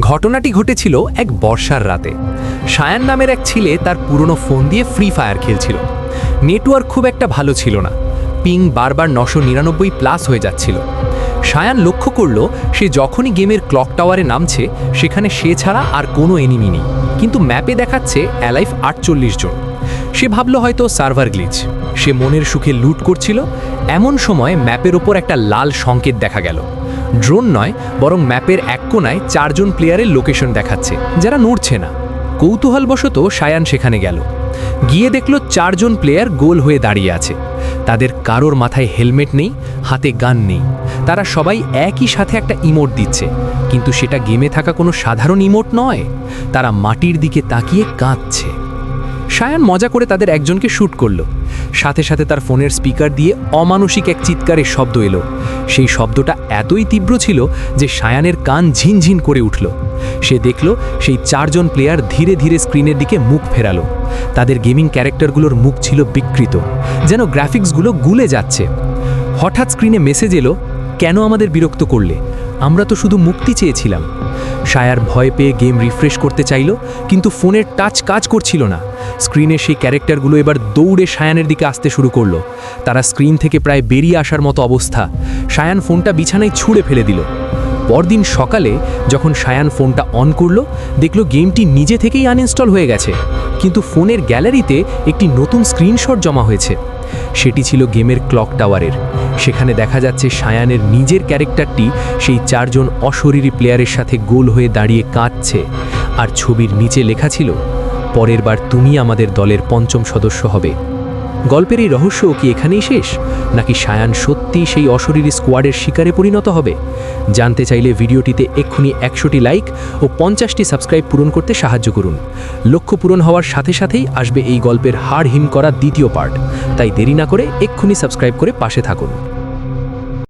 ঘটনাটি ঘটেছিল এক বর্ষার রাতে। সায়ান নামের এক ছেলে তার পুরনো ফোন দিয়ে ফ্রি ফায়ার খেলছিল। নেটওয়ার্ক খুব একটা ভালো ছিল না। পিং বারবার নশো নিরানব্বই প্লাস হয়ে যাচ্ছিল। সায়ান লক্ষ্য করল, সে যখনই গেমের ক্লক টাওয়ারে নামছে, সেখানে সে ছাড়া আর কোনো এনিমি নেই। কিন্তু ম্যাপে দেখাচ্ছে অ্যালাইফ আটচল্লিশ জন। সে ভাবল হয়তো সার্ভার গ্লিচ সে মনের সুখে লুট করছিল। এমন সময় ম্যাপের ওপর একটা লাল সংকেত দেখা গেল। ড্রোন নয়, বরং ম্যাপের এক কোনায় চারজন প্লেয়ারের লোকেশন দেখাচ্ছে, যারা নড়ছে না। কৌতূহলবশত সায়ান সেখানে গেল। গিয়ে দেখল চারজন প্লেয়ার গোল হয়ে দাঁড়িয়ে আছে। তাদের কারোর মাথায় হেলমেট নেই, হাতে গান নেই। তারা সবাই একই সাথে একটা ইমোট দিচ্ছে, কিন্তু সেটা গেমে থাকা কোনো সাধারণ ইমোট নয়। তারা মাটির দিকে তাকিয়ে কাঁদছে। সায়ান মজা করে তাদের একজনকে শ্যুট করল। সাথে সাথে তার ফোনের স্পিকার দিয়ে অমানসিক এক চিৎকারের শব্দ এলো। সেই শব্দটা এতই তীব্র ছিল যে সায়ানের কান ঝিনঝিন করে উঠল। সে দেখল সেই চারজন প্লেয়ার ধীরে ধীরে স্ক্রিনের দিকে মুখ ফেরালো। তাদের গেমিং ক্যারেক্টারগুলোর মুখ ছিল বিকৃত, যেন গ্রাফিক্সগুলো গুলে যাচ্ছে। হঠাৎ স্ক্রিনে মেসেজ এলো, কেন আমাদের বিরক্ত করলে? আমরা তো শুধু মুক্তি চেয়েছিলাম। সায়ার ভয় পেয়ে গেম রিফ্রেশ করতে চাইল, কিন্তু ফোনের টাচ কাজ করছিল না। স্ক্রিনে সেই ক্যারেক্টারগুলো এবার দৌড়ে সায়ানের দিকে আসতে শুরু করল। তারা স্ক্রিন থেকে প্রায় বেরিয়ে আসার মতো অবস্থা। সায়ান ফোনটা বিছানায় ছুঁড়ে ফেলে দিল। পরদিন সকালে যখন সায়ান ফোনটা অন করল, দেখল গেমটি নিজে থেকেই আনইনস্টল হয়ে গেছে। কিন্তু ফোনের গ্যালারিতে একটি নতুন স্ক্রিনশট জমা হয়েছে। সেটি ছিল গেমের ক্লক টাওয়ারের। সেখানে দেখা যাচ্ছে সায়ানের নিজের ক্যারেক্টারটি, সেই চারজন অশরীরী প্লেয়ারের সাথে গোল হয়ে দাঁড়িয়ে কাঁদছে। আর ছবির নিচে লেখা ছিল, পরের বার তুমি আমাদের দলের পঞ্চম সদস্য হবে। গল্পের এই রহস্য কি এখানেই শেষ? নাকি সায়ান সত্যি সেই অশরীরী স্কোয়াডের শিকারে পরিণত হবে? জানতে চাইলে ভিডিওটিতে এক্ষুনি একশোটি লাইক ও পঞ্চাশটি সাবস্ক্রাইব পূরণ করতে সাহায্য করুন। লক্ষ্য পূরণ হওয়ার সাথে সাথেই আসবে এই গল্পের হাড় হিম করা দ্বিতীয় পার্ট। তাই দেরি না করে এক্ষুনি সাবস্ক্রাইব করে পাশে থাকুন।